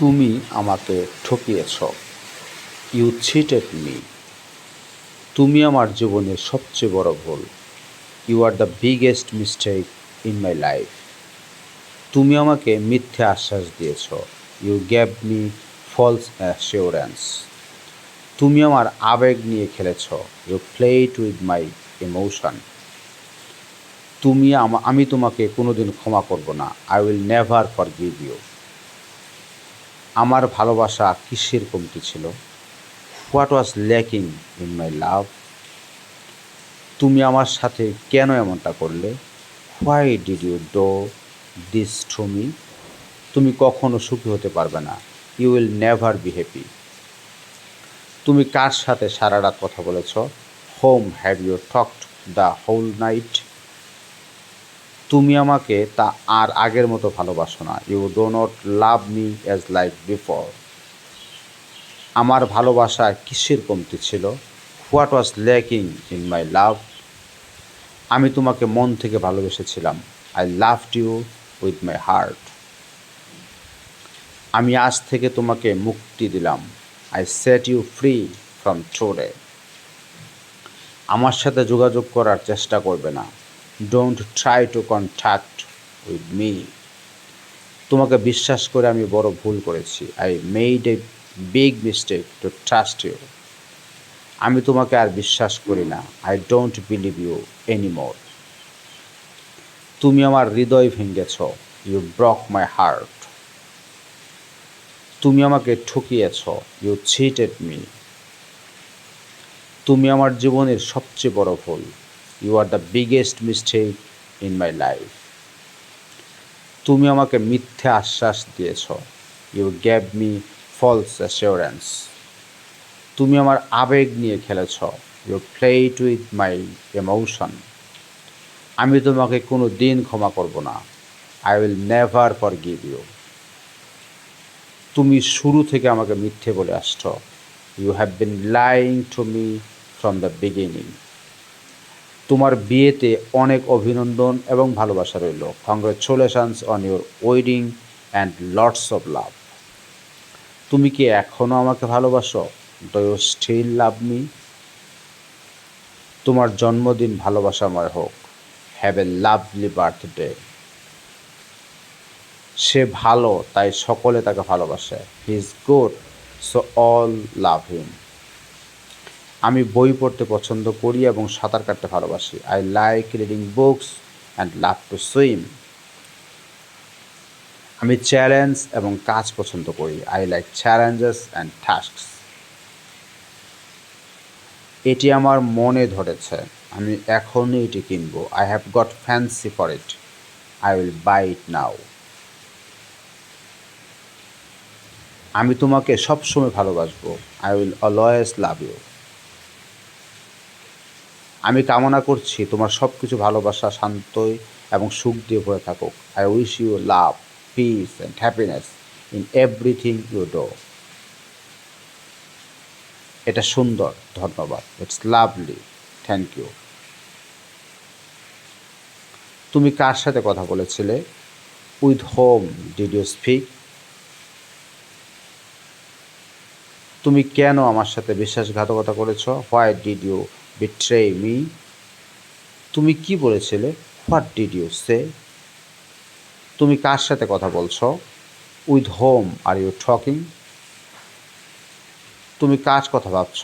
তুমি আমাকে ঠকিয়েছ। You cheated me তুমি আমার জীবনের সবচেয়ে বড় ভুল। You are the biggest mistake in my life তুমি আমাকে মিথ্যে আশ্বাস দিয়েছ। You gave me false assurance তুমি আমার আবেগ নিয়ে খেলেছ। You played with my emotion তুমি আমি তোমাকে কোনোদিন ক্ষমা করব না। I will never forgive you আমার ভালোবাসা কিসের কমতি ছিল? What was lacking in my love তুমি আমার সাথে কেন এমনটা করলে? Why did you do this to me তুমি কখনো সুখী হতে পারবে না। You will never be happy তুমি কার সাথে সারা রাত কথা বলেছ? Whom have you talked the whole night তুমি আমাকে তা আর আগের মতো ভালোবাসো না। You do not love me as like before আমার ভালোবাসা কিসের কমতি ছিল? What was lacking in my love আমি তোমাকে মন থেকে ভালোবেসেছিলাম। I loved you with my heart আমি আজ থেকে তোমাকে মুক্তি দিলাম। I set you free from ট্রোডে আমার সাথে যোগাযোগ করার চেষ্টা করবে না। Don't try to contact with me তোমাকে বিশ্বাস করে আমি বড় ভুল করেছি। I made a big mistake to trust you আমি তোমাকে আর বিশ্বাস করি না। I don't believe you anymore তুমি আমার হৃদয় ভেঙেছ। ইউ ব্রক মাই হার্ট তুমি আমাকে ঠকিয়েছ। ইউ চিটেড মি তুমি আমার জীবনের সবচেয়ে বড় ভুল। You are the biggest mistake in my life তুমি আমাকে মিথ্যে আশ্বাস দিয়েছ। You gave me false assurance তুমি আমার আবেগ নিয়ে খেলেছ। You played with my emotion আমি তোমাকে কোনো দিন ক্ষমা করব না। I will never forgive you তুমি শুরু থেকে আমাকে মিথ্যে বলে আসছ। You have been lying to me from the beginning তোমার বিয়েতে অনেক অভিনন্দন এবং ভালোবাসা রইল। Congratulations on your wedding and lots of love তুমি কি এখনও আমাকে ভালোবাসো? Do you still love me তোমার জন্মদিন ভালোবাসাময় হোক। হ্যাভ এ লাভলি বার্থডে সে ভালো, তাই সকলে তাকে ভালোবাসে। He is good so all love him আমি বই পড়তে পছন্দ করি এবং সাঁতার কাটতে ভালোবাসি। I like reading books and love to swim আমি চ্যালেঞ্জ এবং কাজ পছন্দ করি। I like challenges and tasks এটি আমার মনে ধরেছে। আমি এখনই এটি কিনবো। I have got fancy for it I will buy it now আমি তোমাকে সবসময় ভালোবাসবো। I will always love you আমি কামনা করছি তোমার সব কিছু ভালোবাসা, শান্তই এবং সুখ দিয়ে ভরে থাকুক। I wish you love peace and happiness in everything you do এটা সুন্দর, ধন্যবাদ। ইটস লাভলি থ্যাংক ইউ তুমি কার সাথে কথা বলেছিলে? With whom did you speak তুমি কেন আমার সাথে বিশ্বাসঘাতকতা করেছ? Why did you betray me তুমি কি বলেছিলে? হোয়াট ডিড ইউ সে তুমি কার সাথে কথা বলছো? With whom are you talking তুমি কাজ কথা ভাবছ?